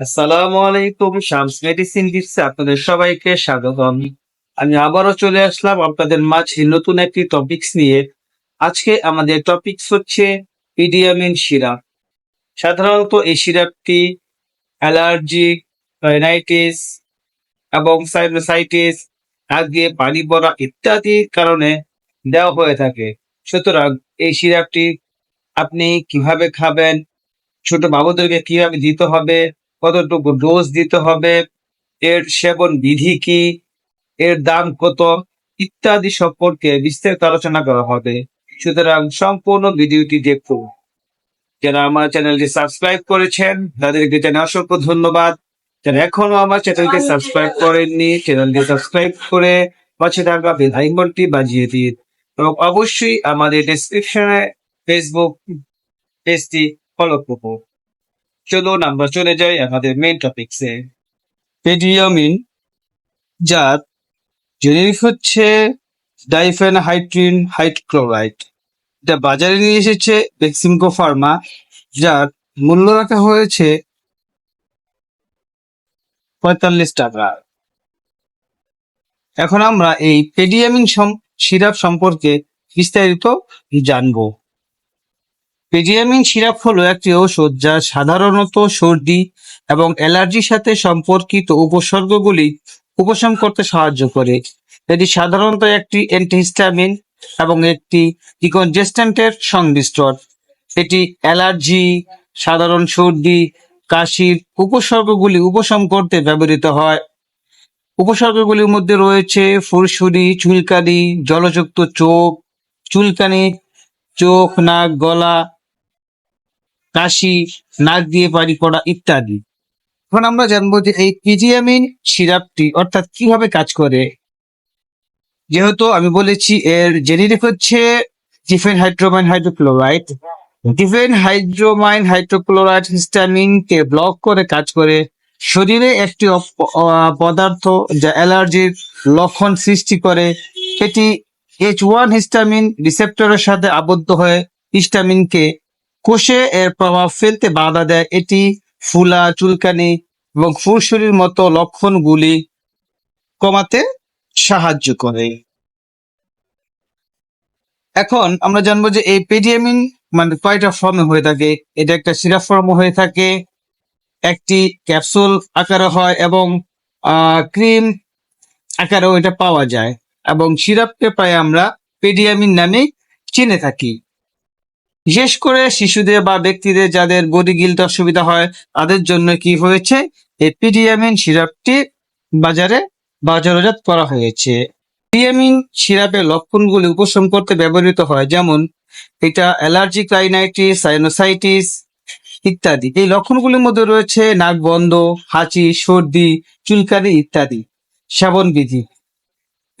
আসসালামু আলাইকুম, শামস মেডিসিন টিপসে আপনাদের সবাইকে, স্বাগতম। আমি আবারও চলে আসলাম আপনাদের মাঝে নতুন একটি টপিকস নিয়ে। আজকে আমাদের টপিকস হচ্ছে পিডিয়ামিন সিরাপ সাধারণত এই সিরাপটি অ্যালার্জি রাইনাইটিস এবং সাইনোসাইটিস নাক দিয়ে পানি পড়া ইত্যাদি কারণে দেওয়া হয়ে থাকে। সুতরাং এই সিরাপটি আপনি কীভাবে খাবেন, ছোট বাবুদেরকে কীভাবে দিতে হবে কতটুকু ডোজ দিতে হবে, এর সেবন বিধি কি, এর দাম কত, ইত্যাদি সম্পর্কে বিস্তারিত আলোচনা করা হবে। সুতরাং সম্পূর্ণ ভিডিওটি দেখুন। যারা আমার চ্যানেলটি সাবস্ক্রাইব করেছেন, তাদেরকে জানাই অসংখ্য ধন্যবাদ। যারা এখনও আমার চ্যানেলটি সাবস্ক্রাইব করেননি, চ্যানেলটি সাবস্ক্রাইব করে পাশে থাকা বেল আইকনটি বাজিয়ে দিন। এবং অবশ্যই আমাদের ডেসক্রিপশনে ফেসবুক পেজটি ফলো করুন। চলুন আমরা চলে যাই আমাদের মেইন টপিকসে পেডিয়ামিন যার জেনেরিক হচ্ছে ডাইফেন হাইড্রিন হাইড্রোক্লোরাইড এটা বাজারে নিয়ে এসেছে বেক্সিমকো ফার্মা যার মূল্য রাখা হয়েছে পঁয়তাল্লিশ টাকা। এখন আমরা এই পেডিয়ামিন সিরাপ সম্পর্কে বিস্তারিত জানব। পেডিয়ামিন সিরাপ হলো একটি ঔষধ যা সাধারণত সর্দি এবং অ্যালার্জির সাথে সম্পর্কিত উপসর্গগুলি উপশম করতে সাহায্য করে। এটি সাধারণত একটি অ্যান্টিহিস্টামিন এবং একটি ডিকনজেস্ট্যান্টের সংমিশ্রণ। এটি অ্যালার্জি, সাধারণ সর্দি, কাশির উপসর্গগুলি উপশম করতে ব্যবহৃত হয়। উপসর্গগুলির মধ্যে রয়েছে ফুরসুরি চুলকানি, জলযুক্ত চোখ, চুলকানি, চোখ, নাক, গলা কাশি, নাক দিয়ে পানি পড়া ইত্যাদি। এখন আমরা জানব যে এই পিজিয়ামিন সিরাপটি অর্থাৎ কীভাবে কাজ করে। যেহেতু আমি বলেছি এর জেনেরিক হচ্ছে diphenhydramine hydrochloride. Diphenhydramine hydrochloride histamine কে ব্লক করে কাজ করে। শরীরে একটি পদার্থ যা অ্যালার্জির লক্ষণ সৃষ্টি করে। এটি এইচ ওয়ান হিস্টামিন রিসেপ্টরের সাথে আবদ্ধ হয়ে হিস্টামিনকে কোষে এর প্রভাব ফেলতে বাধা দেয় এটি ফুলা, চুলকানি এবং ফুরসুরির মতো লক্ষণগুলি কমাতে সাহায্য করে। এখন আমরা জানব যে এই পেডিয়ামিন মানে কয়টা ফর্মে হয়ে থাকে? এটা একটা সিরাপ ফর্ম হয়ে থাকে, একটি ক্যাপসুল আকারে হয় এবং ক্রিম আকারেও এটা পাওয়া যায় এবং সিরাপকে প্রায় আমরা পেডিয়ামিন নামে চিনে থাকি। বিশেষ করে শিশুদের বা ব্যক্তিদের যাদের বডি গিলতে অসুবিধা হয়, তাদের জন্য কি হয়েছে? এই পিডিয়ামিন সিরাপটি বাজারে বাজারজাত করা হয়েছে। পিডিয়ামিন সিরাপের লক্ষণগুলি উপশম করতে ব্যবহৃত হয়, যেমন এটা অ্যালার্জিক রাইনাইটিস, সাইনোসাইটিস ইত্যাদি। এই লক্ষণগুলির মধ্যে রয়েছে নাক বন্ধ, হাঁচি, সর্দি, চুলকানি ইত্যাদি। সেবন বিধি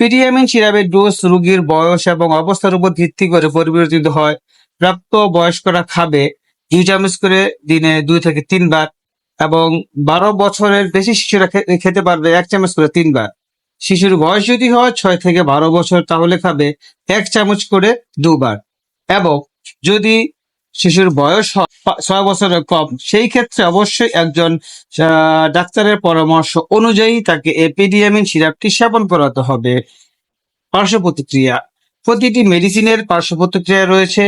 পিডিয়ামিন সিরাপের ডোজ রোগীর বয়স এবং অবস্থার উপর ভিত্তি করে পরিবর্তিত হয়। প্রাপ্ত বয়স্করা খাবে দুই চামচ করে দিনে দুই থেকে তিনবার এবং বারো বছরের বেশি শিশুরা খেতে পারবে এক চামচ করে তিনবার। শিশুর বয়স যদি হয় ছয় থেকে বারো বছর, তাহলে খাবে এক চামচ করে দুবার। এবং যদি শিশুর বয়স ছয় বছরের কম, সেই ক্ষেত্রে অবশ্যই একজন ডাক্তারের পরামর্শ অনুযায়ী তাকে এপিডিয়ামিন সিরাপটি সেবন করাতে হবে। পার্শ্ব প্রতিক্রিয়া। প্রতিটি মেডিসিনের পার্শ্ব প্রতিক্রিয়া রয়েছে।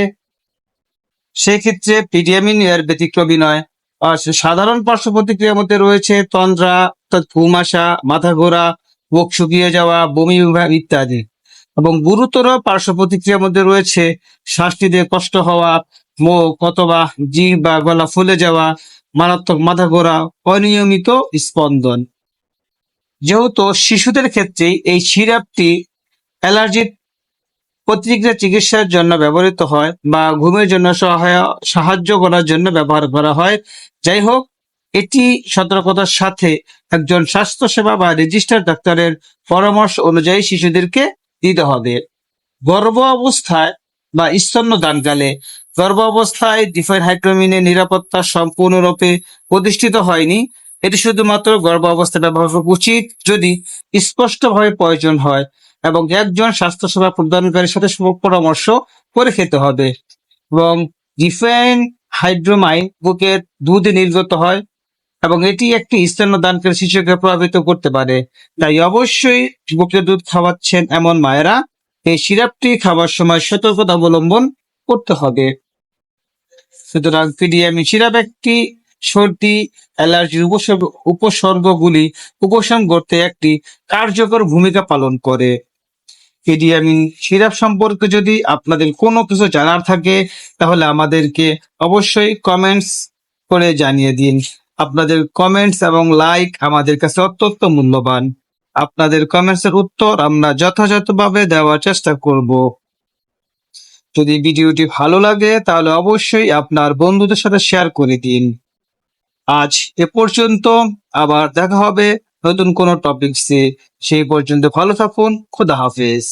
সেক্ষেত্রে পিডিয়ামিন এর ব্যতিক্রমী নয়। সাধারণ পার্শ্ব প্রতিক্রিয়ার মধ্যে রয়েছে তন্দ্রা, অর্থাৎ ঘুম আসা মাথা ঘোরা বুক শুকিয়ে যাওয়া, বমি বিভাগ ইত্যাদি। এবং গুরুতর পার্শ্ব প্রতিক্রিয়ার মধ্যে রয়েছে শ্বাস নিতে কষ্ট হওয়া, মুখ অথবা জিভ বা গলা ফুলে যাওয়া, মারাত্মক মাথা ঘোরা অনিয়মিত স্পন্দন। যেহেতু শিশুদের ক্ষেত্রে এই সিরাপটি অ্যালার্জির প্রতিক্রিয়া চিকিৎসার জন্য ব্যবহৃত হয় বা ঘুমের জন্য সহায়, সাহায্য করার জন্য ব্যবহার করা হয়। যাই হোক, এটি সতর্কতার সাথে একজন স্বাস্থ্যসেবা বা রেজিস্টার ডাক্তারের পরামর্শ অনুযায়ী শিশুদেরকে দিতে হবে। গর্ভ অবস্থায় বা স্তন্য দানকালে গর্ভ অবস্থায় ডিফাইন হাইড্রোমিনের নিরাপত্তা সম্পূর্ণরূপে প্রতিষ্ঠিত হয়নি। এটি শুধুমাত্র গর্ভ অবস্থায় ব্যবহার উচিত যদি স্পষ্টভাবে প্রয়োজন হয়। এবং একজন স্বাস্থ্যসেবা প্রদানকারীর সাথে পরামর্শ করে খেতে হবে। এবং ডিফেন হাইড্রোমাইন বুকের দুধে নির্গত হয় এবং এটি একটি স্তন্যদানকারী শিশুকে প্রভাবিত করতে পারে। তাই অবশ্যই বুকের দুধ খাওয়াচ্ছেন এমন মায়েরা, এই সিরাপটি খাওয়ার সময় সতর্কতা অবলম্বন করতে হবে। সুতরাং পিডিএমি সিরাপ একটি সর্দি, অ্যালার্জির উপসর্গ উপসর্গগুলি উপশম করতে একটি কার্যকর ভূমিকা পালন করে। পিডিএমিন সিরাপ সম্পর্কে যদি আপনাদের কোনো কিছু জানার থাকে, তাহলে আমাদেরকে অবশ্যই কমেন্টস করে জানিয়ে দিন। আপনাদের কমেন্টস এবং লাইক আমাদের কাছে অত্যন্ত মূল্যবান। আপনাদের কমেন্টসের উত্তর আমরা যথাযথভাবে দেওয়ার চেষ্টা করব। যদি ভিডিওটি ভালো লাগে, তাহলে অবশ্যই আপনার বন্ধুদের সাথে শেয়ার করে দিন। আজ এ পর্যন্ত আবার দেখা হবে নতুন কোনো টপিকসে সেই পর্যন্ত ভালো থাকুন খোদা হাফেজ।